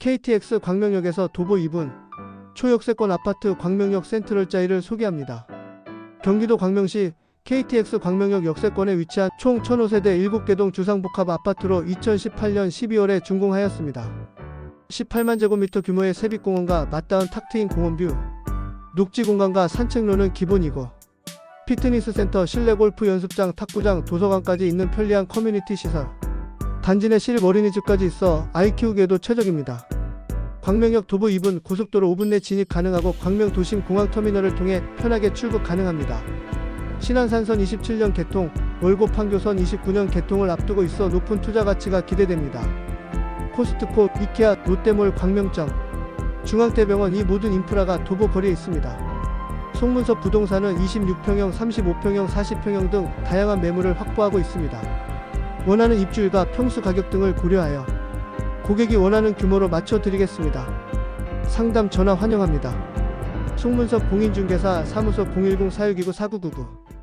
KTX 광명역에서 도보 2분 초역세권 아파트 광명역 센트럴자이를 소개합니다. 경기도 광명시 KTX 광명역 역세권에 위치한 총 1005세대 7개 동 주상복합 아파트로 2018년 12월에 준공하였습니다. 18만 제곱미터 규모의 세빛공원과 맞닿은 탁 트인 공원뷰, 녹지 공간과 산책로는 기본이고 피트니스 센터, 실내 골프 연습장, 탁구장, 도서관까지 있는 편리한 커뮤니티 시설. 단지 내 시립 어린이집까지 있어 아이 키우기에도 최적입니다. 광명역 도보 2분 고속도로 5분 내 진입 가능하고 광명 도심 공항 터미널을 통해 편하게 출국 가능합니다. 신안산선 27년 개통, 월곡 판교선 29년 개통을 앞두고 있어 높은 투자 가치가 기대됩니다. 코스트코, 이케아, 롯데몰, 광명점, 중앙대병원 이 모든 인프라가 도보 거리에 있습니다. 송문섭 부동산은 26평형, 35평형, 40평형 등 다양한 매물을 확보하고 있습니다. 원하는 입주일과 평수 가격 등을 고려하여 고객이 원하는 규모로 맞춰 드리겠습니다. 상담 전화 환영합니다. 송문섭 공인중개사 사무소 010-4629-4999